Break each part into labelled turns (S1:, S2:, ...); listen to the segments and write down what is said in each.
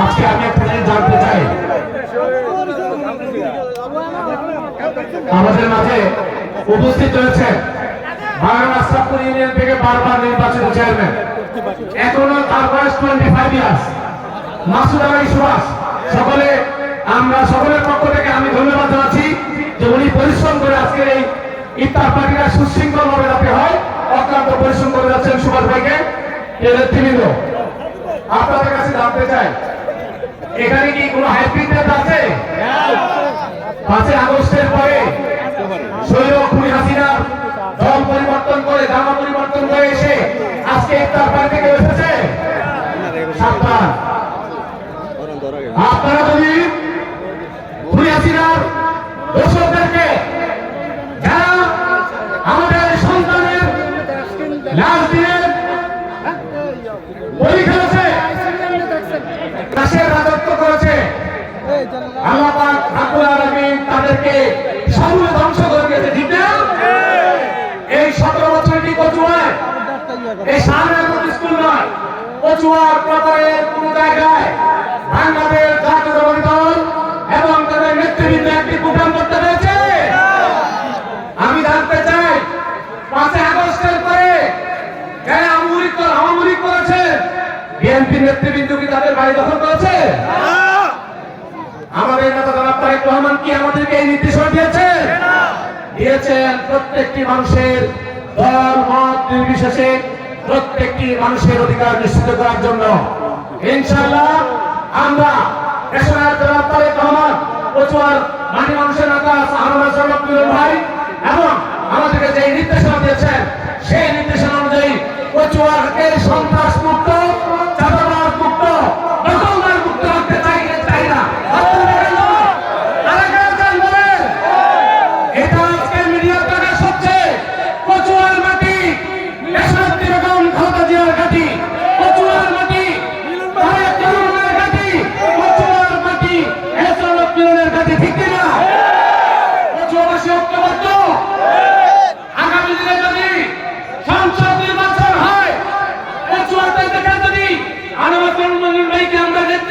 S1: আজকে আমি একটা জানতে চাই, আমাদের মাঝে উপস্থিত রয়েছে বাংলা আশরাফপুর ইউনিয়ন থেকে বারবার নির্বাচিত চেয়ারম্যান, এখনও তার বয়স twenty five years Masud Ali Subhash. সকলে, আমরা সকলের পক্ষ থেকে আমি ধন্যবাদ জানাচ্ছি যে উনি পরিশ্রম করে আজকের এই ইফতার সুশৃঙ্খল ভাবে যাতে হয়। অক্লান্ত পরিশ্রম করে যাচ্ছেন সুভাষ ভাইকে, এর নেতৃবৃন্দ। আপনাদের কাছে জানতে চাই, এখানে কি কোনো হাইব্রিড আছে? পাঁচই আগস্টের পরে শৈল হাসিনা দল পরিবর্তন করে, জামা পরিবর্তন করে এসে আজকে ইফতার পার্টি থেকে এসেছে? আপনারা যদি খুনি হাসিনার দোষকদেরকে যারা আমাদের সন্তানের লাশ দিয়ে বলি খেলেছে দেশের রাজত্ব করেছে আল্লাহ পাক রাব্বুল আলামিন তাদেরকে সমূলে ধ্বংস করে দিয়েছে ঠিক না এই সতেরো বছরটি কচুয়ায়? এই সামনের মতো স্কুল নয়। কচুয়ার প্রকারের কোন জায়গায় বাংলাদেশ জাতীয়তাবাদী দল এবং তাদের নেতৃবৃন্দ একটি প্রোগ্রাম করতে পেরেছে। আমি জানতে চাই পাঁচই আগস্টের পরে যারা আমুরিক আমুরিক করেছে বিএনপি নেতৃবৃন্দ কি তাদের বাড়ি দখল করেছে? আমাদের নেতা জনাব তারেক রহমান কি আমাদেরকে এই নির্দেশনা দিয়েছেন প্রত্যেকটি মানুষের দল মত নির্বিশেষে প্রত্যেকটি মানুষের অধিকার নিশ্চিত করার জন্য। ইনশাল্লাহ আমরা ভাই, এবং আমাদেরকে নির্দেশনা দিয়েছেন, সেই নির্দেশনা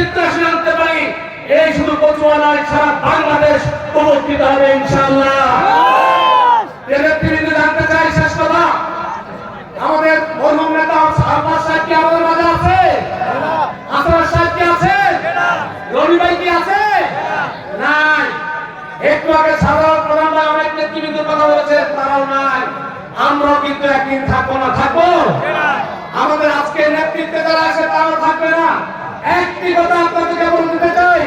S1: নেতৃত্ব আসলে আনতে পারি। এই শুধু কচুয়া নয় সারা বাংলাদেশ উপকৃত হবে ইনশাআল্লাহ। এর নেতৃবৃন্দ জানতে চাই শেষ কথা। আমাদের মরহুম নেতা আব্বাস সাহেব কি আমাদের মাঝে আছে? সাহেব কি আছে? রবি ভাই কি আছে? নাই। একটু আগে সাধারণ প্রধান ভাই অনেক নেতৃবৃন্দের কথা বলেছে তারাও নাই। আমরাও কিন্তু একদিন থাকব না থাকব। আমাদের আজকে নেতৃত্বে যারা আছে তারাও থাকবে না। একটি কথা আপনাকে কেবল দিতে চাই।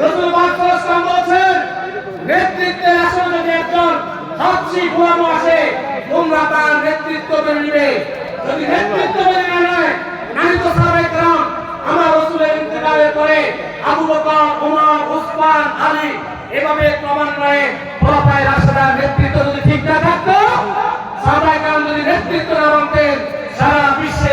S1: রসুল পাকসালাম বলছেন, নেতৃত্বে আসলে যদি একজন হাতছি ঘুরানো আসে, তোমরা তার নেতৃত্ব মেনে নিবে। যদি নেতৃত্ব মেনে না নেয়, নারী তো সাবেক রাম আমার রসুলের ইন্তকালের পরে আবু বকর ওমর উসমান, আলী এভাবে ক্রমান্বয়ে খোলাফায় রাশেদার নেতৃত্ব যদি ঠিক না থাকতো, সাবেক রাম যদি নেতৃত্ব না মানতেন, সারা বিশ্বে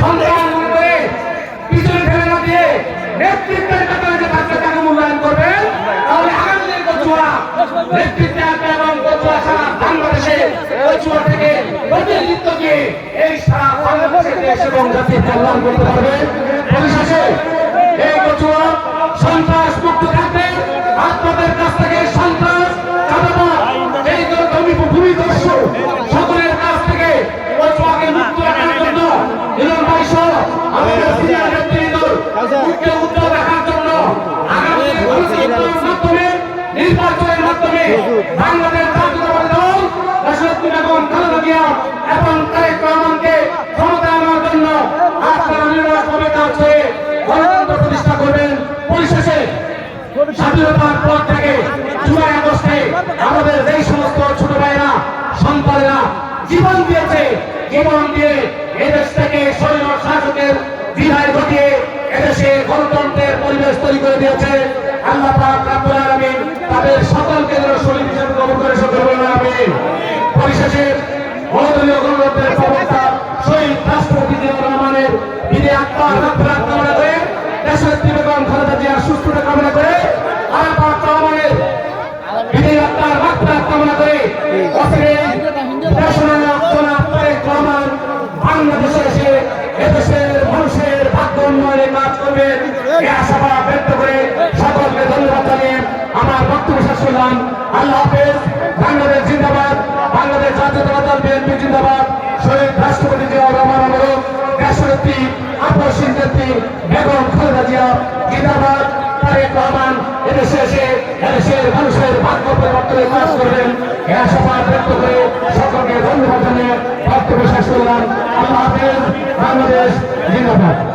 S1: সন্তান করে পিছনে ফেলে দিয়ে নেতৃত্বের কাতারে যে থাকবে তাকে মূল্যায়ন করবেন তাহলে আগামী দিন কচুয়া, নেতৃত্বে এই সারা বাংলাদেশের দেশ এবং জাতির কল্যাণ করতে পারবে। পরিশেষে এই কচুয়া সন্ত্রাস এবং তারেক রহমানকে ক্ষমতায় আনার জন্য আপনারা নির্বাচন কাজ করে গণতন্ত্র প্রতিষ্ঠা করবেন। পরিশেষে স্বাধীনতার পর থেকে জুলাই আগস্টে আমাদের যেই সমস্ত ছোট ভাইয়েরা সন্তানেরা জীবন দিয়েছে, জীবন দিয়ে এদেশ থেকে সৈন্য শাসকের বিদায় ঘটিয়ে এদেশে গণতন্ত্রের পরিবেশ তৈরি করে দিয়েছে। আল্লাহ a bola pra জিন্দাবাদ, তারেক রহমান এদেশে এসে এদেশের কাজ করবেন। এই আশাবাদ ব্যক্ত করে ধন্যবাদ জানিয়ে বক্তব্য শেষ করলাম। আল্লাহ বাংলাদেশ জিন্দাবাদ।